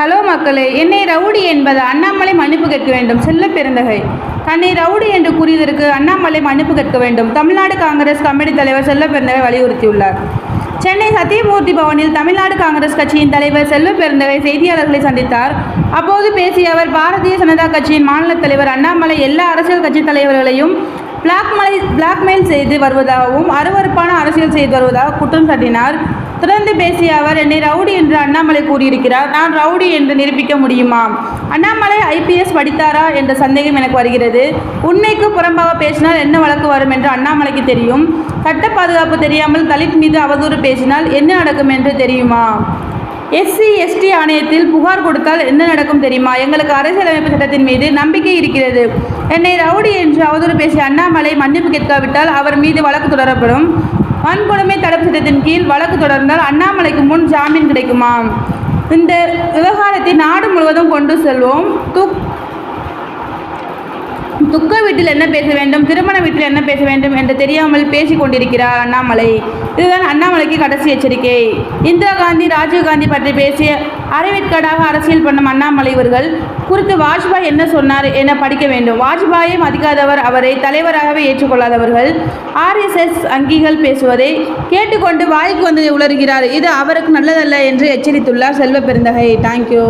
Hello மக்களே என்னை rowdy என்பது அண்ணாமலை மன்னிப்பு கேட்க வேண்டும். செல்ல பெருந்தகை. தன்னை ரவுடி என்று கூறியதற்கு அண்ணாமலை மன்னிப்பு கேட்க வேண்டும். தமிழ்நாடு காங்கிரஸ் கமிட்டி தலைவர் செல்ல பெருந்தகை வலியுறுத்தியுள்ளார். சென்னை சத்தியமூர்த்தி பவனில் தமிழ்நாடு காங்கிரஸ் கட்சியின் தலைவர் செல்வ பெருந்தகை செய்தியாளர்களை சந்தித்தார். அப்போது பேசிய அவர் பாரதிய ஜனதா கட்சியின் மாநில தலைவர் அண்ணாமலை எல்லா அரசியல் கட்சி தலைவர்களையும் பிளாக்மலை பிளாக்மெயில் செய்து வருவதாகவும் அருவருப்பான அரசியல் செய்து வருவதாக குற்றம் சாட்டினார். தொடர்ந்து பேசிய அவர் என்னை ரவுடி என்று அண்ணாமலை கூறியிருக்கிறார். நான் ரவுடி என்று நிரூபிக்க முடியுமா? அண்ணாமலை ஐபிஎஸ் படித்தாரா என்ற சந்தேகம் எனக்கு வருகிறது. உண்மைக்கு புறம்பாக பேசினால் என்ன வழக்கு வரும் என்று அண்ணாமலைக்கு தெரியும். சட்ட பாதுகாப்பு தெரியாமல் தலித் மீது அவதூறு பேசினால் என்ன நடக்கும் என்று தெரியுமா? எஸ்சி எஸ்டி ஆணையத்தில் புகார் கொடுத்தால் என்ன நடக்கும் தெரியுமா? எங்களுக்கு அரசியலமைப்பு சட்டத்தின் மீது நம்பிக்கை இருக்கிறது. என்னை ரவுடி என்று அவதூறு பேசிய அண்ணாமலை மன்னிப்பு கேட்காவிட்டால் அவர் மீது வழக்கு தொடரப்படும். வன்கொடுமை தடுப்பு சட்டத்தின் கீழ் வழக்கு தொடர்ந்தால் அண்ணாமலைக்கு முன் ஜாமீன் கிடைக்குமா இந்த விவகாரத்தை நாடு முழுவதும் கொண்டு செல்வோம். துக் துக்க வீட்டில் என்ன பேச வேண்டும் திருமண வீட்டில் என்ன பேச வேண்டும் என்று தெரியாமல் பேசிக் கொண்டிருக்கிறார் அண்ணாமலை. இதுதான் அண்ணாமலைக்கு கடைசி எச்சரிக்கை. இந்திரா காந்தி ராஜீவ் காந்தி பற்றி பேசிய அரைவேற்காடாக அரசியல் பண்ணும் அண்ணாமலை இவர்கள் குறித்து வாஜ்பாய் என்ன சொன்னார் என படிக்க வேண்டும்? வாஜ்பாயை மதிக்காதவர் அவரை தலைவராகவே ஏற்றுக்கொள்ளாதவர்கள். ஆர்எஸ்எஸ் அங்கிகள் பேசுவதை கேட்டுக்கொண்டு வாய்க்கு வந்து உளறுகிறார் இது அவருக்கு நல்லதல்ல என்று எச்சரித்துள்ளார் செல்வ பெருந்தகை. தேங்க்யூ